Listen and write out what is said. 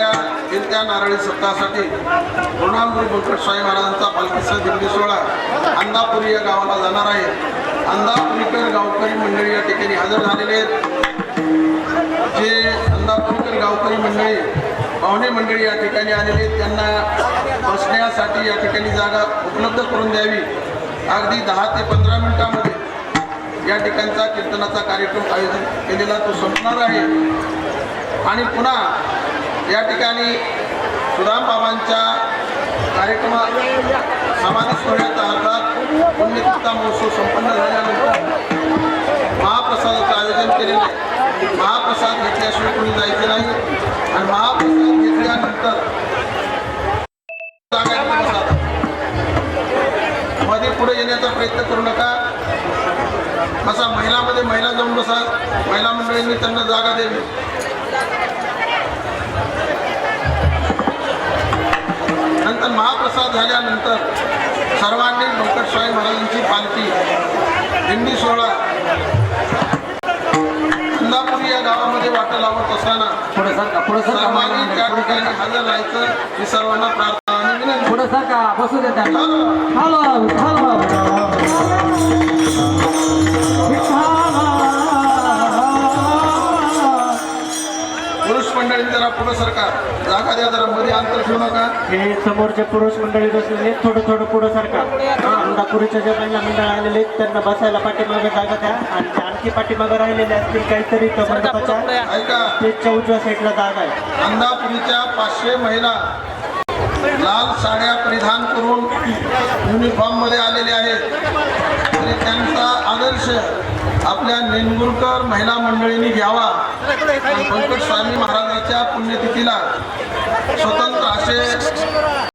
वाढत्या नारळी सप्ताहासाठी गुरुनामगुरू बंकट स्वामी महाराजांचा पालखीचा दिंडी सोहळा अंदापुरी या गावाला जाणार आहे. अंदापुरीकर गावकरी मंडळी या ठिकाणी हजर झालेले आहेत. जे अंदापुरीकर गावकरी मंडळी पाहुणे मंडळी या ठिकाणी आलेले आहेत. त्यांना बसण्यासाठी या ठिकाणी जागा उपलब्ध करून द्यावी. अगदी दहा ते पंधरा मिनिटामध्ये या ठिकाणचा कीर्तनाचा कार्यक्रम आयोजित केलेला तो संपणार आहे. आणि पुन्हा या ठिकाणी सुदामबाबांच्या कार्यक्रमा समाधी सोहळ्याचा अर्थात पुण्यतिथा महोत्सव संपन्न झाल्यानंतर महाप्रसादाचं आयोजन केलेलं आहे. महाप्रसाद घेतल्याशिवाय कोणी जायचं नाही. आणि महाप्रसाद घेतल्यानंतर जागा मध्ये पुढे येण्याचा प्रयत्न करू नका. असा महिलामध्ये महिला जाऊन बसा. महिला मंडळींनी त्यांना जागा द्यावी. नंतर महाप्रसाद झाल्यानंतर सर्वांनी बंकट स्वामी महाराजांची पालखी दिंडी सोहळा. इंदापुरी या गावामध्ये वाटा लावत असताना सर्वांनी त्या ठिकाणी हजर राहायचं ही सर्वांना प्रार्थना आणि विनंती. बसू दे पुरुष मंडळींनी जरा पुढं सरकार जागा द्या जरा मध्ये अंतर ठेवू नका. हे समोरचे पुरुष मंडळी बसलेले. थोडं थोडं पुढं सारखा अंदापुरीच्या ज्या महिला मंडळ आलेले आहेत त्यांना बसायला पाठीमागे जागा द्या. आणि जे आणखी पाठीमागे राहिलेले असतील काहीतरी तर मंडपाच्या ऐका. स्टेजच्या उजव्या साईडला जागा आहे. अंदापुरीच्या पाचशे महिला लाल साड्या परिधान करून युनिफॉर्ममध्ये आलेले आहेत. आणि त्यांचा आदर्श आपल्या नेनगुरकर महिला मंडळींनी घ्यावा. पंकज स्वामी महाराजांच्या पुण्यतिथीला स्वतंत्र असे